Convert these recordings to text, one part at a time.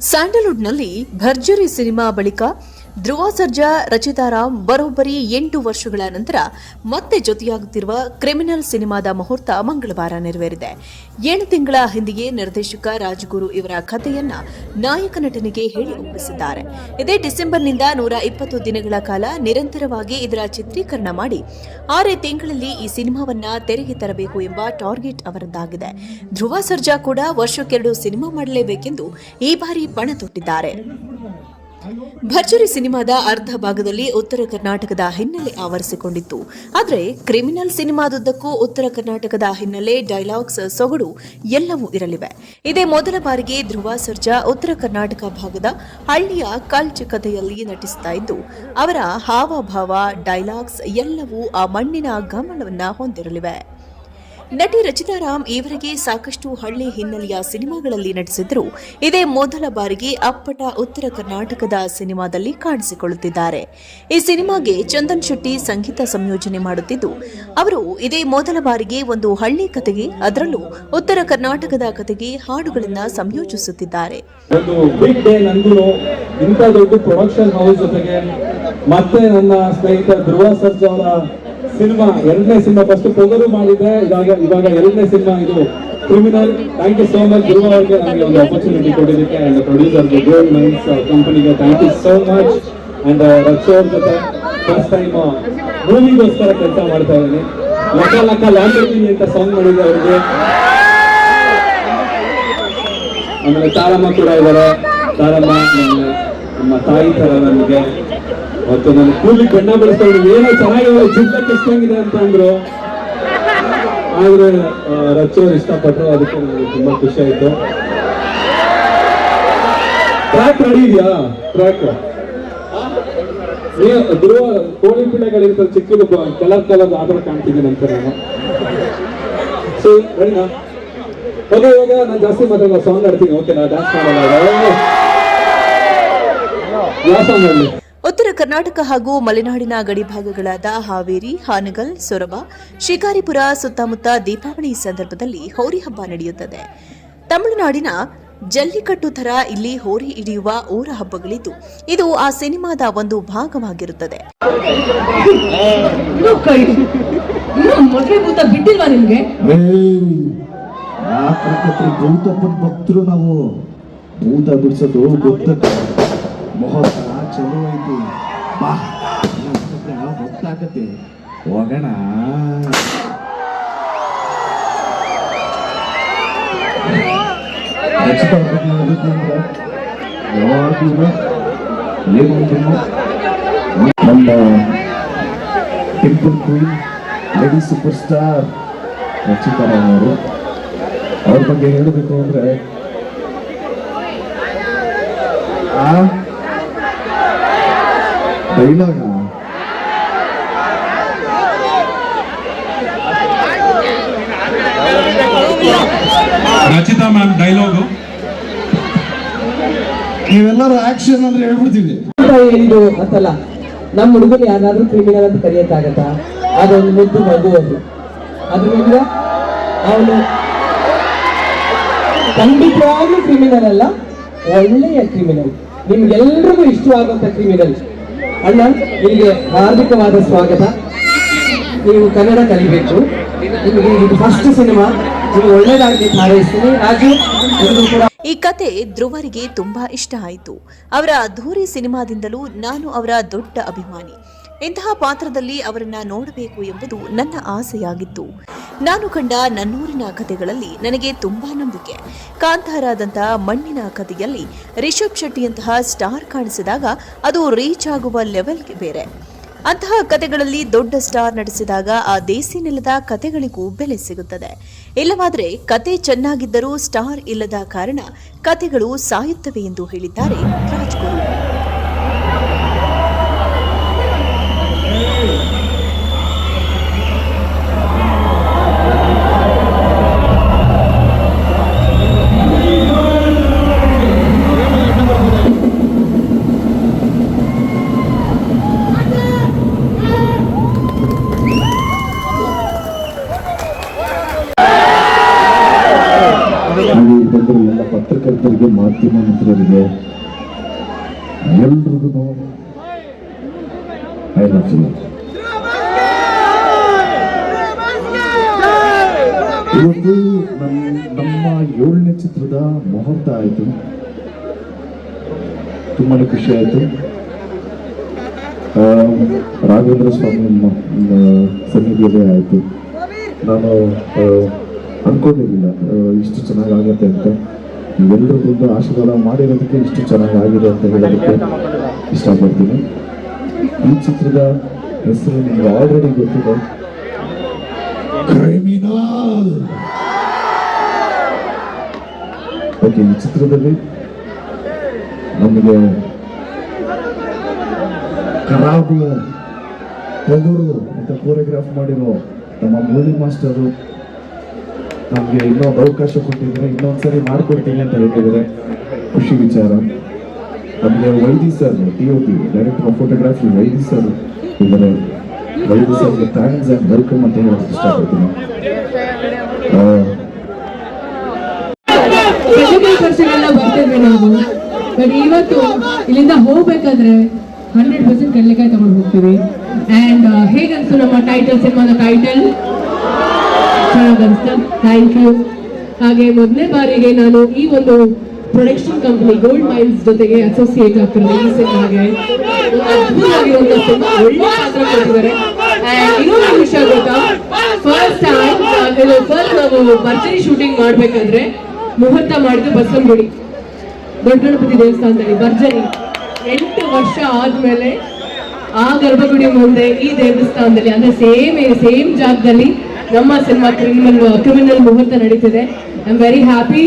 ಸ್ಯಾಂಡಲ್ವುಡ್ನಲ್ಲಿ ಭರ್ಜರಿ ಸಿನಿಮಾ ಬಳಿಕ ಧ್ರುವ ಸರ್ಜಾ ರಚಿತಾರಾಮ್ ಬರೋಬ್ಬರಿ ಎಂಟು ವರ್ಷಗಳ ನಂತರ ಮತ್ತೆ ಜೊತೆಯಾಗುತ್ತಿರುವ ಕ್ರಿಮಿನಲ್ ಸಿನಿಮಾದ ಮುಹೂರ್ತ ಮಂಗಳವಾರ ನೆರವೇರಿದೆ. ಏಳು ತಿಂಗಳ ಹಿಂದೆಯೇ ನಿರ್ದೇಶಕ ರಾಜ್ಗುರು ಇವರ ಕಥೆಯನ್ನ ನಾಯಕ ನಟನಿಗೆ ಹೇಳಿ ಒಪ್ಪಿಸಿದ್ದಾರೆ. ಇದೇ ಡಿಸೆಂಬರ್ನಿಂದ ನೂರ ಇಪ್ಪತ್ತು ದಿನಗಳ ಕಾಲ ನಿರಂತರವಾಗಿ ಇದರ ಚಿತ್ರೀಕರಣ ಮಾಡಿ ಆರೇ ತಿಂಗಳಲ್ಲಿ ಈ ಸಿನಿಮಾವನ್ನ ತೆರೆಗೆ ತರಬೇಕು ಎಂಬ ಟಾರ್ಗೆಟ್ ಅವರದ್ದಾಗಿದೆ. ಧ್ರುವ ಸರ್ಜಾ ಕೂಡ ವರ್ಷಕ್ಕೆರಡು ಸಿನಿಮಾ ಮಾಡಲೇಬೇಕೆಂದು ಈ ಬಾರಿ ಪಣ ತೊಟ್ಟಿದ್ದಾರೆ. ಭರ್ಜರಿ ಸಿನಿಮಾದ ಅರ್ಧ ಭಾಗದಲ್ಲಿ ಉತ್ತರ ಕರ್ನಾಟಕದ ಹಿನ್ನೆಲೆ ಆವರಿಸಿಕೊಂಡಿತ್ತು. ಆದರೆ ಕ್ರಿಮಿನಲ್ ಸಿನಿಮಾದುದ್ದಕ್ಕೂ ಉತ್ತರ ಕರ್ನಾಟಕದ ಹಿನ್ನೆಲೆ ಡೈಲಾಗ್ಸ್ ಸೊಗಡು ಎಲ್ಲವೂ ಇರಲಿವೆ. ಇದೇ ಮೊದಲ ಬಾರಿಗೆ ಧ್ರುವ ಸರ್ಜಾ ಉತ್ತರ ಕರ್ನಾಟಕ ಭಾಗದ ಹಳ್ಳಿಯ ಕಲ್ಚ್ ಕಥೆಯಲ್ಲಿ ನಟಿಸ್ತಾ ಇದ್ದು, ಅವರ ಹಾವಭಾವ, ಡೈಲಾಗ್ಸ್ ಎಲ್ಲವೂ ಆ ಮಣ್ಣಿನ ಗಮನವನ್ನ ಹೊಂದಿರಲಿವೆ. ನಟಿ ರಚಿತಾರಾಮ್ ಈವರೆಗೆ ಸಾಕಷ್ಟು ಹಳ್ಳಿ ಹಿನ್ನೆಲೆಯ ಸಿನಿಮಾಗಳಲ್ಲಿ ನಟಿಸಿದ್ರು ಇದೇ ಮೊದಲ ಬಾರಿಗೆ ಅಪ್ಪಟ ಉತ್ತರ ಕರ್ನಾಟಕದ ಸಿನಿಮಾದಲ್ಲಿ ಕಾಣಿಸಿಕೊಳ್ಳುತ್ತಿದ್ದಾರೆ. ಈ ಸಿನಿಮಾಗೆ ಚಂದನ್ ಶೆಟ್ಟಿ ಸಂಗೀತ ಸಂಯೋಜನೆ ಮಾಡುತ್ತಿದ್ದು, ಅವರು ಇದೇ ಮೊದಲ ಬಾರಿಗೆ ಒಂದು ಹಳ್ಳಿ ಕತೆಗೆ, ಅದರಲ್ಲೂ ಉತ್ತರ ಕರ್ನಾಟಕದ ಕತೆಗೆ ಹಾಡುಗಳನ್ನ ಸಂಯೋಜಿಸುತ್ತಿದ್ದಾರೆ. ಮತ್ತೆ ನನ್ನ ಸ್ನೇಹಿತ ಧ್ರುವ ಸರ್ಜಾ ಅವರ ಸಿನಿಮಾ, ಎರಡನೇ ಸಿನಿಮಾ ಫಸ್ಟ್ ಪೊಗರು ಮಾಡಿದ್ದೆ ಇವಾಗ ಇವಾಗ ಎರಡನೇ ಸಿನಿಮಾ ಇದು criminal thank you so much Dhruva ಅವರಿಗೆ ನನಗೆ ಒಂದು ಆಪರ್ಚುನಿಟಿ ಕೊಟ್ಟಿದ್ದಕ್ಕೆ ಅಂಡ್ ಪ್ರೊಡ್ಯೂಸರ್ ಗೋಲ್ಡ್ ಮೈನ್ಸ್ ಕಂಪನಿಗೆ thank you so much and Raksha ಅವ್ರ ಜೊತೆ ಫಸ್ಟ್ ಟೈಮ್ ಮೂವಿಗೋಸ್ಕರ ಕೆಲಸ ಮಾಡ್ತಾ ಇದ್ದೀನಿ. ಲಕ್ಕ ಲಕ್ಕ ಲ್ಯಾಂಬರ್ಗಿನಿ ಅಂತ ಸಾಂಗ್ ಮಾಡಿದ್ದೆ ಅವ್ರಿಗೆ. ಆಮೇಲೆ ತಾರಮ್ಮ ಕೂಡ ಇದ್ದಾರೆ. ತಾರಮ್ಮ, ನಮ್ಮ ತಾಯಿ ತರ ನನಗೆ ಮತ್ತು ನನ್ನ ಕೂಲಿ ಬಣ್ಣ ಬೆಳೆಸ್ಕೊಂಡು ಏನೋ ಚೆನ್ನಾಗಿದೆ ಜಿಲ್ಲ ಕಷ್ಟಂಗಿದೆ ಅಂತ ಅಂದ್ರು. ಆದ್ರೆ ರಚ್ಚೋರು ಇಷ್ಟಪಟ್ಟರು, ಅದಕ್ಕೆ ನನಗೆ ತುಂಬಾ ಖುಷಿ ಆಯ್ತು. ಟ್ರ್ಯಾಕ್ ರೆಡಿ ಇದೆಯಾ? ಟ್ರ್ಯಾಕ್ ಧ್ರುವ ಕೋಳಿ ಪಿಳ್ಳೆಗಳಿರ್ತಾರೆ ಚಿಕ್ಕದು ಕಲರ್ ಕಲರ್ ಆಧಾರ ಕಾಣ್ತಿದ್ದೀನಿ ಅಂತ ನಾನು. ಸೊ ರೆಡಿನಾ ಓಕೆ ಇವಾಗ ನಾನು ಜಾಸ್ತಿ ಮಾತಾಡಲ್ಲ ಸಾಂಗ್ ಆಡ್ತೀನಿ ಓಕೆನಾ ಡ್ಯಾನ್ಸ್ ಮಾಡೋಣ ಯಾವ ಸಾಂಗ್ ಮಾಡಲಿ ಉತ್ತರ ಕರ್ನಾಟಕ ಹಾಗೂ ಮಲೆನಾಡಿನ ಗಡಿಭಾಗಗಳಾದ ಹಾವೇರಿ, ಹಾನಗಲ್, ಸೊರಬ, ಶಿಕಾರಿಪುರ, ಸುತ್ತಮುತ್ತ ದೀಪಾವಳಿ ಸಂದರ್ಭದಲ್ಲಿ ಹೋರಿ ಹಬ್ಬ ನಡೆಯುತ್ತದೆ. ತಮಿಳುನಾಡಿನ ಜಲ್ಲಿಕಟ್ಟು ಥರ ಇಲ್ಲಿ ಹೋರಿ ಹಿಡಿಯುವ ಊರ ಹಬ್ಬಗಳಿದ್ದು, ಇದು ಆ ಸಿನಿಮಾದ ಒಂದು ಭಾಗವಾಗಿರುತ್ತದೆ. ಭೂತ ಬಿಡಿಸೋದು ಚಲೋ ಐತಿ ಬಾ ಗೊತ್ತಾಗತ್ತೆ ಹೋಗೋಣ. ನಮ್ಮ dimple queen lady superstar Rachita Ram ಅವರು ಅವ್ರ ಬಗ್ಗೆ ಹೇಳಬೇಕು ಅಂದ್ರೆ ಆ ಡೈಲಾಗ ರಚಿತಾ ಮ್ಯಾಮ್ ಡೈಲಾಗು? ನೀವೆಲ್ಲರೂ ಆಕ್ಷನ್ ಅಂದ್ರೆ ಹೇಳ್ಬಿಡ್ತೀವಿ ಅಂತಲ್ಲ ನಮ್ಮ ಹುಡುಗರು ಯಾರಾದ್ರೂ ಕ್ರಿಮಿನಲ್ ಅಂತ ಕರೆಯಕ್ಕಾಗತ್ತಾ? ಅದೊಂದು ಮುದ್ದು ಮಗು ಅದು. ಅದರಿಂದ ಅವನು ಖಂಡಿತವಾಗ್ಲೂ ಕ್ರಿಮಿನಲ್ ಅಲ್ಲ ಒಳ್ಳೆಯ ಕ್ರಿಮಿನಲ್ ನಿಮ್ಗೆಲ್ರಿಗೂ ಇಷ್ಟವಾಗುವಂತ ಕ್ರಿಮಿನಲ್ ಅಣ್ಣ ನಿಮಗೆ ಹಾರ್ದಿಕವಾದ ಸ್ವಾಗತ. ನೀವು ಕನ್ನಡ ಕಲಿಬೇಕು. ನಿಮಗೆ ಇದು ಫಸ್ಟ್ ಸಿನಿಮಾ ನೀವು ಒಳ್ಳೇದಾಗಿ ಹಾರೈಸ್ತೀನಿ. ರಾಜು ಈ ಕತೆ ಧ್ರುವರಿಗೆ ತುಂಬಾ ಇಷ್ಟ ಆಯಿತು. ಅವರ ಅದ್ಧೂರಿ ಸಿನಿಮಾದಿಂದಲೂ ನಾನು ಅವರ ದೊಡ್ಡ ಅಭಿಮಾನಿ. ಇಂತಹ ಪಾತ್ರದಲ್ಲಿ ಅವರನ್ನ ನೋಡಬೇಕು ಎಂಬುದು ನನ್ನ ಆಸೆಯಾಗಿತ್ತು. ನಾನು ಕಂಡ ನನ್ನೂರಿನ ಕಥೆಗಳಲ್ಲಿ ನನಗೆ ತುಂಬಾ ನಂಬಿಕೆ. ಕಾಂತಾರಾದಂತಹ ಮಣ್ಣಿನ ಕಥೆಯಲ್ಲಿ ರಿಷಬ್ ಶೆಟ್ಟಿಯಂತಹ ಸ್ಟಾರ್ ಕಾಣಿಸಿದಾಗ ಅದು ರೀಚ್ ಆಗುವ ಲೆವೆಲ್ಗೆ ಬೇರೆ. ಅಂತಹ ಕತೆಗಳಲ್ಲಿ ದೊಡ್ಡ ಸ್ಟಾರ್ ನಡೆಸಿದಾಗ ಆ ದೇಸಿ ನೆಲದ ಕತೆಗಳಿಗೂ ಬೆಲೆ ಸಿಗುತ್ತದೆ. ಇಲ್ಲವಾದರೆ ಕತೆ ಚೆನ್ನಾಗಿದ್ದರೂ ಸ್ಟಾರ್ ಇಲ್ಲದ ಕಾರಣ ಕತೆಗಳು ಸಾಯುತ್ತವೆ ಎಂದು ಹೇಳಿದ್ದಾರೆ ರಾಜ್ಗುರು ಪತ್ರಕರ್ತರಿಗೆ ಮಾಧ್ಯಮ ಮಿತ್ರರಿಗೆ ಎಲ್ರಿಗೂ ಐ ಇವತ್ತು ನಮ್ಮ ನಮ್ಮ ಏಳನೇ ಚಿತ್ರದ ಮುಹೂರ್ತ ಆಯಿತು. ತುಂಬಾ ಖುಷಿ ಆಯಿತು. ರಾಘವೇಂದ್ರ ಸ್ವಾಮಿ ಸನ್ನಿಧಿಯಲ್ಲೇ ಆಯಿತು. ನಾನು ಅನ್ಕೊಂಡಿರ್ಲಿಲ್ಲ. ಇಷ್ಟು ಚೆನ್ನಾಗಿ ಆಗತ್ತೆ ಅಂತ ದೊಡ್ಡ ಆಶೀರ್ವಾದ ಮಾಡಿರೋದಕ್ಕೆ ಇಷ್ಟು ಚೆನ್ನಾಗಿ ಆಗಿದೆ ಅಂತ ಹೇಳೋದಕ್ಕೆ ಇಷ್ಟಪಡ್ತೀನಿ. ಈ ಚಿತ್ರದ ಹೆಸರು ನಿಮ್ಗೆ ಆಲ್ರೆಡಿ ಗೊತ್ತಿದೆ. ಕ್ರಿಮಿನಲ್ ಓಕೆ ಈ ಚಿತ್ರದಲ್ಲಿ ನಮಗೆ ಕರಾಬು ಪೊಗರು ಅಂತ ಕೋರಿಯೋಗ್ರಾಫ್ ಮಾಡಿರೋ ನಮ್ಮ ಮೂವಿ ಮಾಸ್ಟರು ನಮಗೆ ಇನ್ನೊಂದು ಅವಕಾಶ ಕೊಟ್ಟಿದ್ದಾರೆ ಇನ್ನೊಂದ್ಸರಿ ಮಾಡ್ಕೊಡ್ತೀನಿ ಅಂತ ಹೇಳ್ತಿದ್ದಾರೆ. ಖುಷಿ ವಿಚಾರ. ನಮಗೆ Vaidi sir D O P director of photography Vaidi sir ಇದ್ದಾರೆ. ವೈದಿ ಸರ್ಗೆ ಥ್ಯಾಂಕ್ಸ್ ಆ್ಯಂಡ್ ವೆಲ್ಕಮ್ ಅಂತ ಹೇಳೋಕ್ಕೆ ಇಷ್ಟಪಡ್ತೀನಿ. ಇವತ್ತು ಇಲ್ಲಿಂದ ಹೋಗ್ಬೇಕಾದ್ರೆ ಹಂಡ್ರೆಡ್ ಪರ್ಸೆಂಟ್ ಕಡಲೆಕಾಯಿ ತಗೊಂಡು ಹೋಗ್ತೀವಿ. ಅಂಡ್ ಹೇಗನ್ಸು ನಮ್ಮ ಟೈಟಲ್ ಸಿನಿಮಾದ ಟೈಟಲ್ ಅನಿಸ್ತಾ ಥ್ಯಾಂಕ್ ಯು ಹಾಗೆ ಮೊದಲನೇ ಬಾರಿಗೆ ನಾನು ಈ ಒಂದು ಪ್ರೊಡಕ್ಷನ್ ಕಂಪನಿ ಗೋಲ್ಡ್ ಮೈನ್ಸ್ ಜೊತೆಗೆ ಅಸೋಸಿಯೇಟ್ ಆಗ್ತಿರೋದು ಈ ಸಿನಿಮಾಗೆ ಅದ್ಭುತವಾಗಿರುವಂತ ತುಂಬಾ ಒಳ್ಳೆ ಪಾತ್ರ ಕೊಟ್ಟಿದ್ದಾರೆ. ಇನ್ನೊಂದು ವಿಷಯ ಗೊತ್ತಾ? ಫಸ್ಟ್ ಟೈಮ್ ಫಸ್ಟ್ ನಾವು ಭರ್ಜರಿ ಶೂಟಿಂಗ್ ಮಾಡ್ಬೇಕಾದ್ರೆ ಮುಹೂರ್ತ ಮಾಡಿದ್ದು ಬಸವನಗುಡಿ. ದೊಡ್ಡ ಗಣಪತಿ ದೇವಸ್ಥಾನದಲ್ಲಿ ಭರ್ಜರಿ. ಎಂಟು ವರ್ಷ ಆದ್ಮೇಲೆ ಆ ಗರ್ಭಗುಡಿ ಮುಂದೆ ಈ ದೇವಸ್ಥಾನದಲ್ಲಿ, ಅಂದ್ರೆ ಸೇಮ್ ಸೇಮ್ ಜಾಗದಲ್ಲಿ ನಮ್ಮ ಸಿನಿಮಾ ಕ್ರಿಮಿನಲ್ ಕ್ರಿಮಿನಲ್ ಮುಹೂರ್ತ ನಡೀತಿದೆ. ಐ ಆಮ್ ವೆರಿ ಹ್ಯಾಪಿ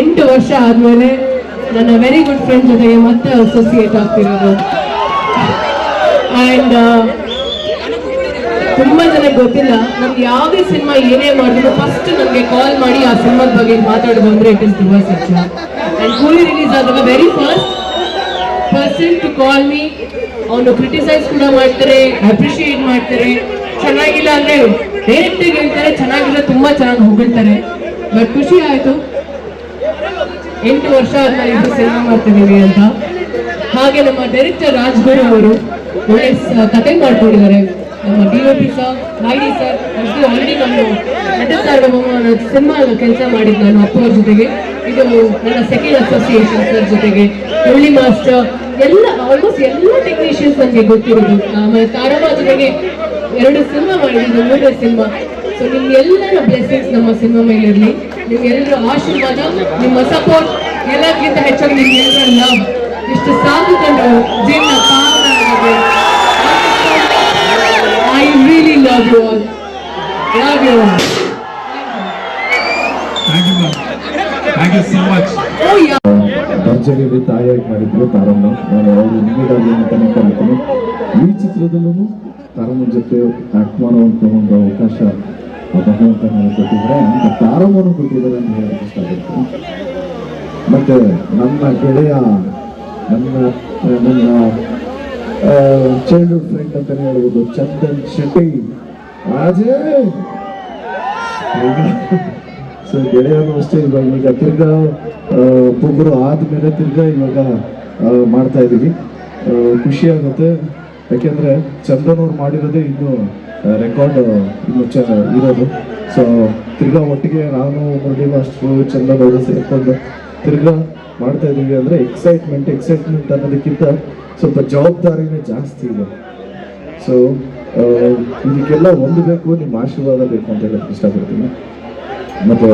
ಎಂಟು ವರ್ಷ ಆದ್ಮೇಲೆ ನನ್ನ ವೆರಿ ಗುಡ್ ಫ್ರೆಂಡ್ ಜೊತೆಗೆ ಮತ್ತೆ ಅಸೋಸಿಯೇಟ್ ಆಗ್ತಿರೋದು. ಆ್ಯಂಡ್ ತುಂಬ ಜನ ಗೊತ್ತಿಲ್ಲ, ನಮ್ಗೆ ಯಾವುದೇ ಸಿನಿಮಾ ಏನೇ ಮಾಡಿದ್ರು ಫಸ್ಟ್ ನಮಗೆ ಕಾಲ್ ಮಾಡಿ ಆ ಸಿನಿಮಾದ ಬಗ್ಗೆ ಮಾತಾಡೋದು ಅಂದರೆ ಇಟ್ ಇಸ್ ತುಂಬ ಸತ್ಯ ಆ್ಯಂಡ್ ಕೂಲಿ ರಿಲೀಸ್ ಆದಾಗ very first person to call me ಅವನು ಕ್ರಿಟಿಸೈಸ್ ಕೂಡ ಮಾಡ್ತಾರೆ ಅಪ್ರಿಷಿಯೇಟ್ ಮಾಡ್ತಾರೆ. ಚೆನ್ನಾಗಿಲ್ಲ ಅಂದ್ರೆ ಡೈರೆಕ್ಟ್ ಹೇಳ್ತಾರೆ ಚೆನ್ನಾಗಿಲ್ಲ, ತುಂಬಾ ಚೆನ್ನಾಗಿ ಹೋಗಿರ್ತಾರೆ ಬಟ್ ಖುಷಿ ಆಯ್ತು. ಎಂಟು ವರ್ಷ ಇದು ಸಿನಿಮಾ ಮಾಡ್ತಿದ್ದೀವಿ ಅಂತ. ಹಾಗೆ ನಮ್ಮ ಡೈರೆಕ್ಟರ್ ರಾಜ್ಗುರು ಅವರು ಒಳ್ಳೆ ಕತೆ ಮಾಡ್ಕೊಂಡಿದ್ದಾರೆ. ನಮ್ಮ D O P sir Vaidi sir ಅಷ್ಟು ಆಲ್ರೆಡಿ ನಾನು ಸಿನಿಮಾ ಕೆಲಸ ಮಾಡಿದ್ದು ನಾನು ಅಪ್ಪ ಜೊತೆಗೆ. ಇದು ನನ್ನ ಸೆಕೆಂಡ್ ಅಸೋಸಿಯೇಷನ್ ಸರ್ ಜೊತೆಗೆ. ಮುರಳಿ ಮಾಸ್ಟರ್ ಎಲ್ಲ ಆಲ್ಮೋಸ್ಟ್ ಎಲ್ಲ ಟೆಕ್ನಿಷಿಯನ್ಸ್ ನನಗೆ ಗೊತ್ತಿರೋದು. ಆಮೇಲೆ ತಾರಮ್ಮ ಜೊತೆಗೆ ಎರಡು ಸಿನಿಮಾ ಮಾಡಿದ್ದು ಮೂರನೇ ಸಿನಿಮಾ. ಸೊ ನಿಮ್ಗೆಲ್ಲರ ಬ್ಲೆಸ್ಸಿಂಗ್ಸ್ ನಮ್ಮ ಸಿನಿಮಾ ಮೇಲೆ ಇರಲಿ ನಿಮ್ಗೆಲ್ಲರ ಆಶೀರ್ವಾದ ನಿಮ್ಮ ಸಪೋರ್ಟ್ ಎಲ್ಲಕ್ಕಿಂತ ಹೆಚ್ಚಾಗಿ ನಿಮ್ಗೆಲ್ಲರ ಲವ್ ಇಷ್ಟು ಸಾಕಿಕೊಂಡು ಜೀವನ I really love you all love you all Thank you, ma'am. Thank you so much. ಓ ಯಾ ಭರ್ಜರಿಯಲ್ಲಿ ತಾಯಿಯಾಗಿ ಮಾಡಿದ್ರು ತಾರಮ್ಮ ನಾನು ಅವರು ನಿಮಗಾಗಿ ಅಂತಾನೆ ಈ ಚಿತ್ರದಲ್ಲೂ ಜೊತೆ ಆಕ್ಟ್ ಮಾಡುವಂತ ಒಂದು ಅವಕಾಶ ಭಗವಂತ ನನಗೆ ಕೊಟ್ಟಿದ್ದಾರೆ. ಅಂತ ಪ್ರಾರಂಭವನ್ನು ಕೊಟ್ಟಿದ್ದಾರೆ ಅಂತ ಹೇಳಿ ಆಗುತ್ತೆ ಮತ್ತೆ ನನ್ನ ಗೆಳೆಯ ನನ್ನ ನನ್ನ ಚೈಲ್ಡ್ಹುಡ್ ಫ್ರೆಂಡ್ ಅಂತ ಹೇಳ್ಬೋದು ಚಂದನ್ ಶೆಟ್ಟಿ. ರಾಜೇ! ಸೊ ಗೆಳೆಯನು ಅಷ್ಟೇ ಇವಾಗ ಈಗ ತಿರ್ಗಾ ಪುಗ್ರು ಆದ್ಮೇಲೆ ತಿರ್ಗಾ ಇವಾಗ ಮಾಡ್ತಾ ಇದೀವಿ. ಆ, ಖುಷಿ ಆಗುತ್ತೆ ಯಾಕೆಂದ್ರೆ ಚಂದನ್ ಅವ್ರು ಮಾಡಿರೋದೇ ಇನ್ನು ರೆಕಾರ್ಡ್ ಇನ್ನು ಚ, ಇರೋದು. ಸೊ ತಿರ್ಗಾ ಒಟ್ಟಿಗೆ ನಾನು, ಮುರಳಿ ಮಾಸ್ಟ್ರು, ಚಂದನ್ ಅವರು ಸೇರ್ಕೊಂಡು ತಿರ್ಗಾ ಮಾಡ್ತಾ ಇದ್ದೀವಿ ಅಂದ್ರೆ ಎಕ್ಸೈಟ್ಮೆಂಟ್ ಎಕ್ಸೈಟ್ಮೆಂಟ್ ಅನ್ನೋದಕ್ಕಿಂತ ಸ್ವಲ್ಪ ಜವಾಬ್ದಾರಿನೇ ಜಾಸ್ತಿ ಇದೆ. ಸೊ ಇದಕ್ಕೆಲ್ಲ ಹೊಂದಬೇಕು ನಿಮ್ಮ ಆಶೀರ್ವಾದ ಬೇಕು ಅಂತ ಹೇಳಕ್ ಇಷ್ಟಪಡ್ತೀನಿ. ಮತ್ತೆ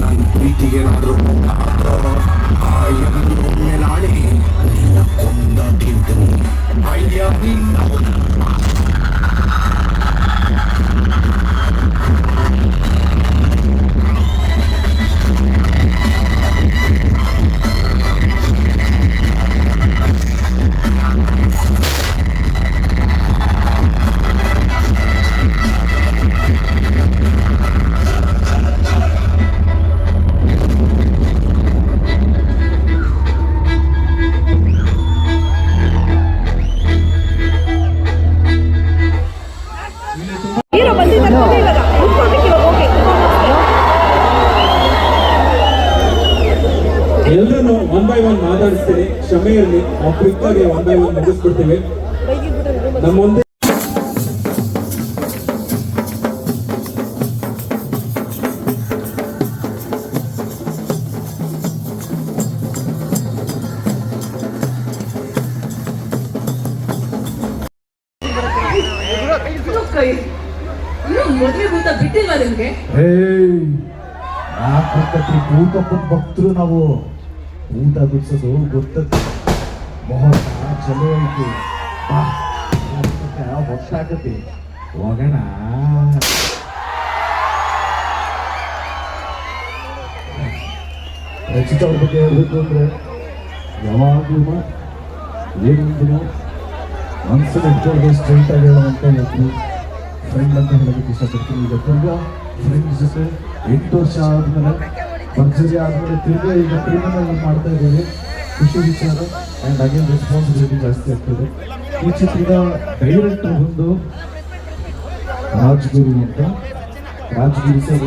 ನನ್ನ ಪ್ರೀತಿಗೆ ಏನಾದರೂ ಆ ಒಮ್ಮೆ ನಾಳೆ ನಿನ್ನ ಕೊಂದ ತಿಂತೀನಿ ಅಯ್ಯ ನಿನ್ನ ಕ್ಷಮೆ ಇರಲಿ ಆಗಿ ಒನ್ ಬೈ ಒನ್ ಮುಗಿಸ್ಬಿಡ್ತೀವಿ ನಮ್ಮ ಮುಂದೆ ಬಿಟ್ಟಿಲ್ಲ ಭೂತ ನಿಮ್ಗೆ ಏಯ್ ಭಕ್ತರು ನಾವು. ಊಟ ಗುಡ್ಸೋದು ಗೊತ್ತದ ಮುಹೂರ್ತ ಚಲೋ ಐತಿ. ಬಾ ಹೊತ್ತಾಗತಿ ಹೋಗೋಣ. ರಚಿತ ಅವ್ರ ಬಗ್ಗೆ ಹೇಳ್ಬೇಕು ಅಂದ್ರೆ, ಯಾವಾಗಲೂ ಏನಂದ್ರು ಮನಸ್ಸಲ್ಲಿ ಇಟ್ಕೊಂಡು ಸ್ಟ್ರೈಟ್ ಆಗಿ ಅಂತ ಹೇಳ್ತೀನಿ ಫ್ರೆಂಡ್ ಅಂತ ಹೇಳೋದಕ್ಕೆ ಇಷ್ಟಪಡ್ತೀನಿ. ಈಗ ತುಂಬ ಫ್ರೆಂಡ್ಸ್ ಜೊತೆ ಎಂಟು ವರ್ಷ ಆದ್ಮೇಲೆ ಭರ್ಜರಿ ಆದ್ಮೇಲೆ ತಿರುಗಿ ಈಗ ಕ್ರಿಮಿನಲ್ ಮಾಡ್ತಾ ಇದ್ದೀವಿ ಖುಷಿ ವಿಚಾರ. ಆ್ಯಂಡ್ ಅಗೇನ್ ರೆಸ್ಪಾನ್ಸಿಬಿಲಿಟಿ ಜಾಸ್ತಿ ಆಗ್ತದೆ. ಈ ಚಿತ್ರದ ಡೈರೆಕ್ಟರ್ ಬಂದು ರಾಜ್ಗುರು ಅಂತ. ರಾಜ್ಗುರು ಸರ್